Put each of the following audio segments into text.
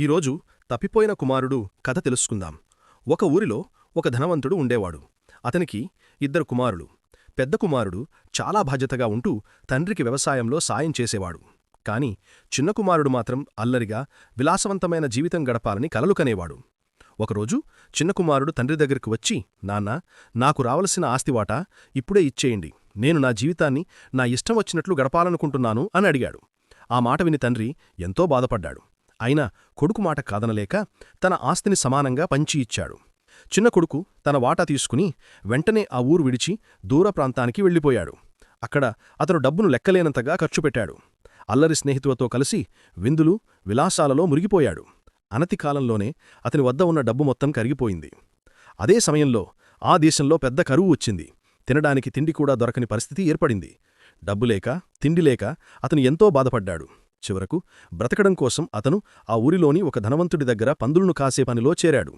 ఈరోజు తప్పిపోయిన కుమారుడు కథ తెలుసుకుందాం. ఒక ఊరిలో ఒక ధనవంతుడు ఉండేవాడు. అతనికి ఇద్దరు కుమారులు. పెద్ద కుమారుడు చాలా బాధ్యతగా ఉంటూ తండ్రికి వ్యవసాయంలో సాయం చేసేవాడు. కాని చిన్న కుమారుడు మాత్రం అల్లరిగా విలాసవంతమైన జీవితం గడపాలని కలలు కనేవాడు. ఒకరోజు చిన్న కుమారుడు తండ్రి దగ్గరికి వచ్చి నాన్నా నాకు రావలసిన ఆస్తివాటా? ఇప్పుడే ఇచ్చేయండి. నేను నా జీవితాన్ని నా ఇష్టం వచ్చినట్లు గడపాలనుకుంటున్నాను అని అడిగాడు. ఆ మాట విని తండ్రి ఎంతో బాధపడ్డాడు. అయినా కొడుకు మాట కాదనలేక తన ఆస్తిని సమానంగా పంచి ఇచ్చాడు. చిన్న కొడుకు తన వాటా తీసుకుని వెంటనే ఆ ఊరు విడిచి దూర ప్రాంతానికి వెళ్ళిపోయాడు. అక్కడ అతను డబ్బును లెక్కలేనంతగా ఖర్చుపెట్టాడు అల్లరి స్నేహితులతో కలిసి విందులు విలాసాలలో మురిగిపోయాడు. అనతి కాలంలోనే అతని వద్ద ఉన్న డబ్బు మొత్తం కరిగిపోయింది. అదే సమయంలో ఆ దేశంలో పెద్ద కరువు వచ్చింది. తినడానికి తిండి కూడా దొరకని పరిస్థితి ఏర్పడింది. డబ్బులేక తిండిలేక అతను ఎంతో బాధపడ్డాడు. చివరకు బ్రతకడం కోసం అతను ఆ ఊరిలోని ఒక ధనవంతుడి దగ్గర పందులను కాసే పనిలో చేరాడు.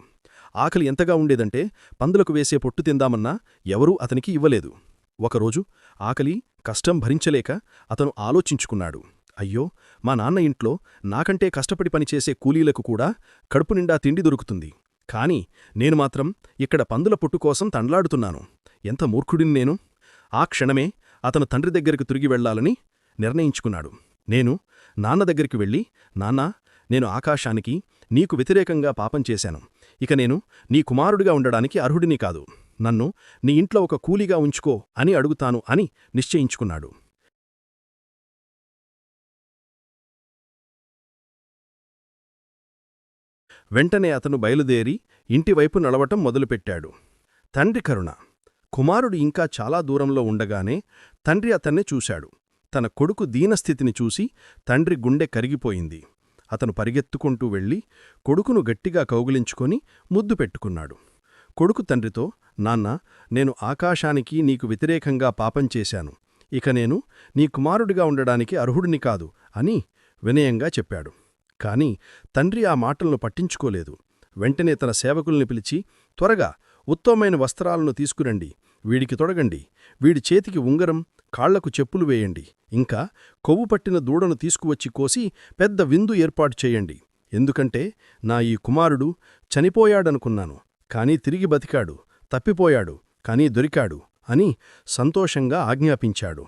ఆకలి ఎంతగా ఉండేదంటే పందులకు వేసే పొట్టు తిందామన్నా ఎవరూ అతనికి ఇవ్వలేదు. ఒకరోజు ఆకలి కష్టం భరించలేక అతను ఆలోచించుకున్నాడు. అయ్యో మా నాన్న ఇంట్లో నాకంటే కష్టపడి పనిచేసే కూలీలకు కూడా కడుపు నిండా తిండి దొరుకుతుంది. కాని నేను మాత్రం ఇక్కడ పందుల పొట్టు కోసం తండ్లాడుతున్నాను. ఎంత మూర్ఖుడిని నేను! ఆ క్షణమే అతను తండ్రి దగ్గరికి తిరిగి వెళ్ళాలని నిర్ణయించుకున్నాడు. నేను నాన్న దగ్గరికి వెళ్ళి నాన్నా నేను ఆకాశానికి నీకు వ్యతిరేకంగా పాపం చేశాను. ఇక నేను నీ కుమారుడిగా ఉండడానికి అర్హుడిని కాదు. నన్ను నీ ఇంట్లో ఒక కూలీగా ఉంచుకో అని అడుగుతాను అని నిశ్చయించుకున్నాడు. వెంటనే అతను బయలుదేరి ఇంటివైపు నడవటం మొదలుపెట్టాడు. తండ్రి కరుణ కుమారుడు ఇంకా చాలా దూరంలో ఉండగానే తండ్రి అతన్ని చూశాడు. తన కొడుకు దీనస్థితిని చూసి తండ్రి గుండె కరిగిపోయింది. అతను పరిగెత్తుకుంటూ వెళ్ళి కొడుకును గట్టిగా కౌగిలించుకొని ముద్దు పెట్టుకున్నాడు. కొడుకు తండ్రితో నాన్న నేను ఆకాశానికి నీకు వ్యతిరేకంగా పాపం చేశాను. ఇక నేను నీ కుమారుడిగా ఉండడానికి అర్హుడిని కాదు అని వినయంగా చెప్పాడు. కాని తండ్రి ఆ మాటలను పట్టించుకోలేదు. వెంటనే తన సేవకుల్ని పిలిచి త్వరగా ఉత్తమమైన వస్త్రాలను తీసుకురండి. వీడికి తొడగండి. వీడి చేతికి ఉంగరం కాళ్ళకు చెప్పులు వేయండి. ఇంకా కొవ్వు పట్టిన దూడను తీసుకువచ్చి కోసి పెద్ద విందు ఏర్పాటు చేయండి. ఎందుకంటే నా ఈ కుమారుడు చనిపోయాడనుకున్నాను. కాని తిరిగి బతికాడు. తప్పిపోయాడు. కాని దొరికాడు అని సంతోషంగా ఆజ్ఞాపించాడు.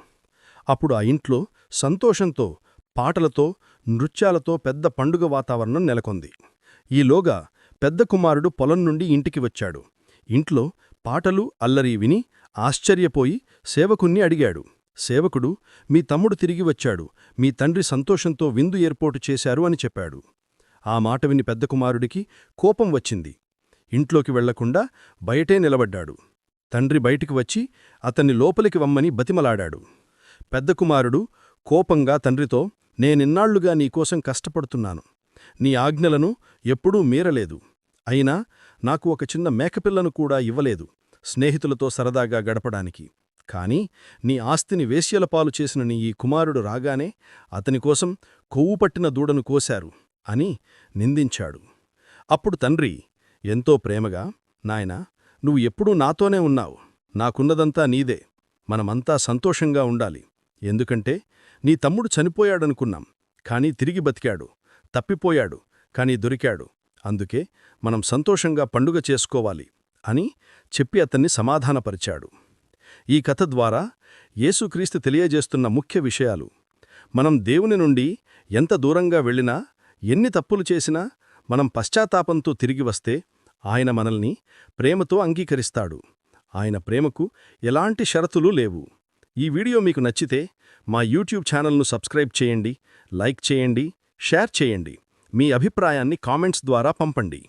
అప్పుడు ఆ ఇంట్లో సంతోషంతో పాటలతో నృత్యాలతో పెద్ద పండుగ వాతావరణం నెలకొంది. ఈలోగా పెద్ద కుమారుడు పొలం నుండి ఇంటికి వచ్చాడు. ఇంట్లో పాటలు అల్లరి విని ఆశ్చర్యపోయి సేవకుణ్ణి అడిగాడు. సేవకుడు మీ తమ్ముడు తిరిగి వచ్చాడు. మీ తండ్రి సంతోషంతో విందు ఏర్పాటు చేశారు అని చెప్పాడు ఆ మాట విని పెద్ద కుమారుడికి కోపం వచ్చింది. ఇంట్లోకి వెళ్ళకుండా బయటే నిలబడ్డాడు. తండ్రి బయటికి వచ్చి అతన్ని లోపలికి వమ్మని బతిమలాడాడు. పెద్ద కుమారుడు కోపంగా తండ్రితో నేనిన్నాళ్ళుగా నీకోసం కష్టపడుతున్నాను. నీ ఆజ్ఞలను ఎప్పుడూ మీరలేదు. అయినా నాకు ఒక చిన్న మేకపిల్లను కూడా ఇవ్వలేదు. స్నేహితులతో సరదాగా గడపడానికి. కాని నీ ఆస్తిని వేశ్యలపాలు చేసిన నీ ఈ కుమారుడు రాగానే అతనికోసం కొవ్వు పట్టిన దూడను కోశారు అని నిందించాడు. అప్పుడు తండ్రి ఎంతో ప్రేమగా నాయనా నువ్వు ఎప్పుడూ నాతోనే ఉన్నావు. నాకున్నదంతా నీదే. మనమంతా సంతోషంగా ఉండాలి. ఎందుకంటే నీ తమ్ముడు చనిపోయాడనుకున్నాం. కాని తిరిగి బతికాడు. తప్పిపోయాడు. కాని దొరికాడు. అందుకే మనం సంతోషంగా పండుగ చేసుకోవాలి అని చెప్పి అతన్ని సమాధానపరిచాడు. ఈ కథ ద్వారా యేసుక్రీస్తు తెలియజేస్తున్న ముఖ్య విషయాలు. మనం దేవుని నుండి ఎంత దూరంగా వెళ్ళినా ఎన్ని తప్పులు చేసినా మనం పశ్చాత్తాపంతో తిరిగి వస్తే ఆయన మనల్ని ప్రేమతో అంగీకరిస్తాడు. ఆయన ప్రేమకు ఎలాంటి షరతులు లేవు. ఈ వీడియో మీకు నచ్చితే మా యూట్యూబ్ ఛానల్ను సబ్స్క్రైబ్ చేయండి లైక్ చేయండి షేర్ చేయండి. మీ అభిప్రాయాన్ని కామెంట్స్ ద్వారా పంపండి.